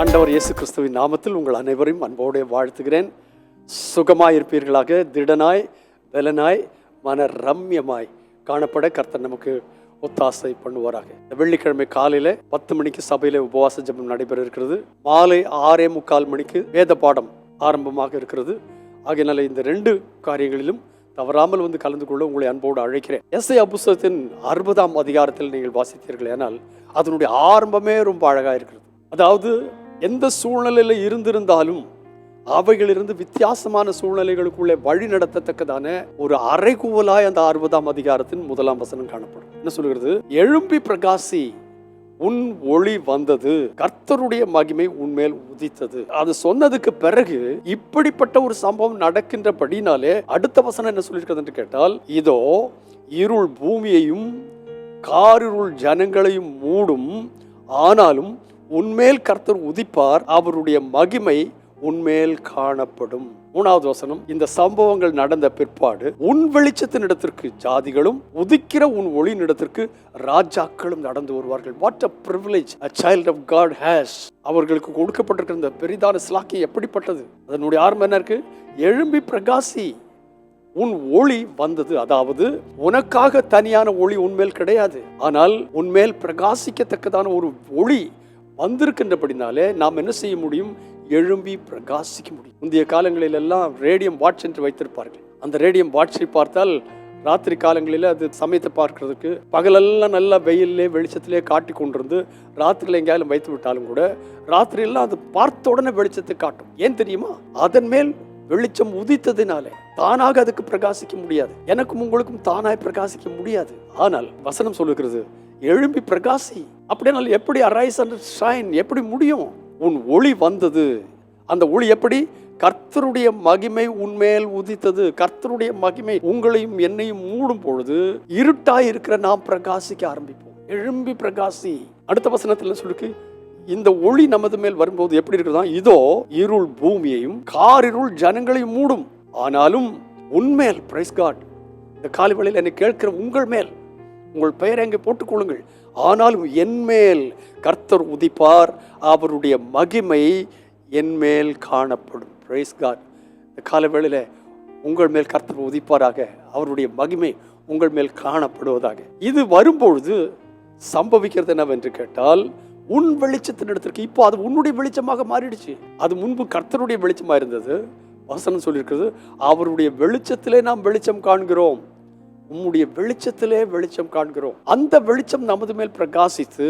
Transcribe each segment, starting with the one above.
ஆண்டவர் இயேசு கிறிஸ்துவின் நாமத்தில் உங்கள் அனைவரையும் அன்போடு வாழ்த்துகிறேன். சுகமாய் இருப்பீர்களாக திடனாய் பலனாய் மன ரம்யமாய் காணப்பட கர்த்தர் நமக்கு ஒத்தாசை பண்ணுவாராக. வெள்ளிக்கிழமை காலையில பத்து மணிக்கு சபையில உபவாச ஜெபம் நடைபெற இருக்கிறது மாலை ஆறே முக்கால் மணிக்கு வேத பாடம் ஆரம்பமாக இருக்கிறது. ஆகையினால இந்த ரெண்டு காரியங்களிலும் தவறாமல் வந்து கலந்து கொள்ள உங்களை அன்போடு அழைக்கிறேன். எஸ்ஐ புஸ்தகத்தின் அறுபதாம் அதிகாரத்தில் நீங்கள் வாசித்தீர்கள் ஏனால் அதனுடைய ஆரம்பமே ரொம்ப அழகாக இருக்கிறது. அதாவது எந்த சூழ்நிலையில் இருந்திருந்தாலும் அவைகளிலிருந்து வித்தியாசமான சூழ்நிலைகளுக்குள்ளே வழி நடத்தத்தக்கதான ஒரு அரைகூவலாய் அந்த அறுபதாம் அதிகாரத்தின் முதலாம் வசனம் காணப்படும். என்ன சொல்கிறது? எழும்பி பிரகாசி உன் ஒளி வந்தது. கர்த்தருடைய மகிமை உன்மேல் உதித்தது. அது சொன்னதுக்கு பிறகு இப்படிப்பட்ட ஒரு சம்பவம் நடக்கின்றபடினாலே அடுத்த வசனம் என்ன சொல்லியிருக்கிறது என்று கேட்டால் இதோ இருள் பூமியையும் காரிருள் ஜனங்களையும் மூடும் ஆனாலும் உன்மேல் கர்த்தர் உதிப்பார் அவருடைய மகிமை உன்மேல் காணப்படும். மூணாவது வசனம் இந்த சம்பவங்கள் நடந்த பிற்பாடு உன் வெளிச்சத்தின் இடத்திற்கு ஜாதிகளும் உதிக்கிற உன் ஒளியின் இடத்திற்கு ராஜாக்களும் நடந்து வருவார்கள். What a privilege a child of God has அவர்களுக்கு கொடுக்கப்பட்டிருக்கிற இந்த பெரிதான சிலாக்கி எப்படிப்பட்டது? அதனுடைய ஆரம்பம் என்ன இருக்கு? எழும்பி பிரகாசி. உன் ஒளி வந்தது. அதாவது உனக்காக தனியான ஒளி உன்மேல் கிடையாது. ஆனால் உன்மேல் பிரகாசிக்கத்தக்கதான ஒரு ஒளி வந்திருக்கின்றபடினாலே நாம் என்ன செய்ய முடியும்? எழும்பி பிரகாசிக்க முடியும். முந்தைய காலங்களில் எல்லாம் ரேடியம் வாட்ச் என்று வைத்திருப்பார்கள். அந்த ரேடியம் வாட்சை பார்த்தால் ராத்திரி காலங்களில் அது சமயத்தை பார்க்கறதுக்கு பகலெல்லாம் நல்லா வெயிலே வெளிச்சத்திலே காட்டி கொண்டிருந்து ராத்திரியில் எங்கேயாலும் வைத்து விட்டாலும் கூட ராத்திரியெல்லாம் அது பார்த்த உடனே வெளிச்சத்தை காட்டும். ஏன் தெரியுமா? அதன் மேல் வெளிச்சம் உதித்ததினாலே தானாக அதுக்கு பிரகாசிக்க முடியாது. எனக்கும் உங்களுக்கும் தானாய் பிரகாசிக்க முடியாது. ஆனால் வசனம் சொல்லுகிறது எழும்பி பிரகாசி. அப்படினால் எப்படி அரைஸ் அண்ட் ஷைன் எப்படி முடியும்? உன் ஒளி வந்தது. அந்த ஒளி எப்படி? கர்த்தருடைய மகிமை உன்மேல் உதித்தது. கர்த்தருடைய மகிமை உங்களையும் என்னையும் மூடும் பொழுது இருட்டாய் இருக்கிற நாம் பிரகாசிக்க ஆரம்பிப்போம். எழும்பி பிரகாசி. அடுத்த வசனத்தில் சொல்லிருக்கு இந்த ஒளி நமது மேல் வரும்போது எப்படி இருக்குதா இதோ இருள் பூமியையும் காரிருள் ஜனங்களையும் மூடும். ஆனாலும் உன்மேல் பிரைஸ் காட் இந்த காலை வேளையில் என்னை கேட்கிற உங்கள் மேல் உங்கள் பெயரை அங்கே போட்டுக்கொள்ளுங்கள். ஆனாலும் என் மேல் கர்த்தர் உதிப்பார். அவருடைய மகிமை என் மேல் காணப்படும். பிரைஸ் காட் இந்த கால வேளையில் உங்கள் மேல் கர்த்தர் உதிப்பாராக. அவருடைய மகிமை உங்கள் மேல் காணப்படுவதாக. இது வரும்பொழுது சம்பவிக்கிறது என்னவென்று கேட்டால் உன் வெளிச்சத்தின் இடத்திற்கு இப்போ அது உன்னுடைய வெளிச்சமாக மாறிடுச்சு. அது முன்பு கர்த்தருடைய வெளிச்சமாக இருந்தது. வசனம் சொல்லியிருக்கிறது அவருடைய வெளிச்சத்திலே நாம் வெளிச்சம் காண்கிறோம். உம்முடைய வெளிச்சத்திலே வெளிச்சம் காண்கிறோம். அந்த வெளிச்சம் நமது மேல் பிரகாசித்து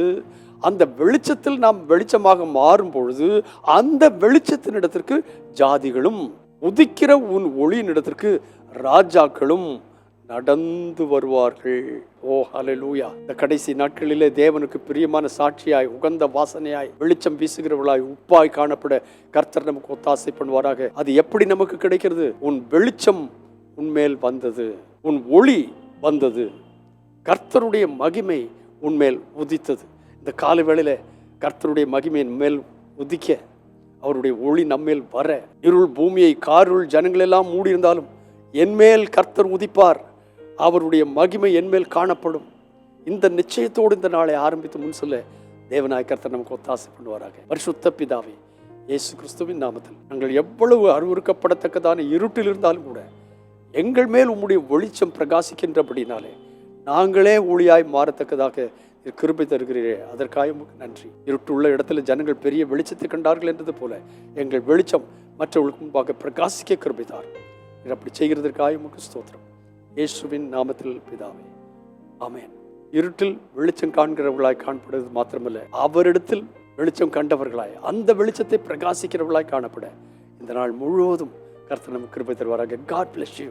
அந்த வெளிச்சத்தில் நாம் வெளிச்சமாக மாறும் பொழுது அந்த வெளிச்சத்தின் இடத்திற்கு ஜாதிகளும் உதிக்கிற உன் ஒளியின் இடத்திற்கு ராஜாக்களும் நடந்து வருவார்கள். ஓ ஹலலூயா இந்த கடைசி நாட்களிலே தேவனுக்கு பிரியமான சாட்சியாய் உகந்த வாசனையாய் வெளிச்சம் வீசுகிறவளாய் உப்பாய் காணப்பட கர்த்தர் நமக்கு ஒத்தாசை பண்ணுவாராக. அது எப்படி நமக்கு கிடைக்கிறது? உன் வெளிச்சம் உன்மேல் வந்தது. உன் ஒளி வந்தது. கர்த்தருடைய மகிமை உன்மேல் உதித்தது. இந்த கால வேளையில் கர்த்தருடைய மகிமையின் மேல் உதிக்க அவருடைய ஒளி நம்மேல் வர. இருள் பூமியை காருள் ஜனங்களெல்லாம் மூடியிருந்தாலும் என்மேல் கர்த்தர் உதிப்பார். அவருடைய மகிமை என்மேல் காணப்படும். இந்த நிச்சயத்தோடு இந்த நாளை ஆரம்பித்து முன் சொல்ல தேவநாய கர்த்தர் நமக்கு ஒத்தாசை பண்ணுவாராக. பரிசுத்த பிதாவே இயேசு கிறிஸ்துவின் நாமத்தில் நாங்கள் எவ்வளவு அறிவுறுக்கப்படத்தக்கதான இருட்டில் இருந்தாலும் கூட எங்கள் மேல் உம்முடைய வெளிச்சம் பிரகாசிக்கின்றபடினாலே நாங்களே ஊழியாய் மாறத்தக்கதாக கிருபை தருகிறீரே. அதற்காக நன்றி. இருட்டுள்ள இடத்துல ஜனங்கள் பெரிய வெளிச்சத்தை கண்டார்கள் என்றது போல எங்கள் வெளிச்சம் மற்றவர்களுக்கு முன்பாக பிரகாசிக்க கிருபை தார் அப்படி செய்கிறதற்காக உமக்கு ஸ்தோத்திரம். இயேசுவின் நாமத்தில் பிதாவே ஆமேன். இருட்டில் வெளிச்சம் காண்கிறவர்களாய் காணப்படுவது மாத்திரமல்ல அவரிடத்தில் வெளிச்சம் கண்டவர்களாய் அந்த வெளிச்சத்தை பிரகாசிக்கிறவர்களாய் காணப்பட. இந்த நாள் முழுவதும் கர்த்தர் நமக்கு கிருபை தருவாராக. God bless you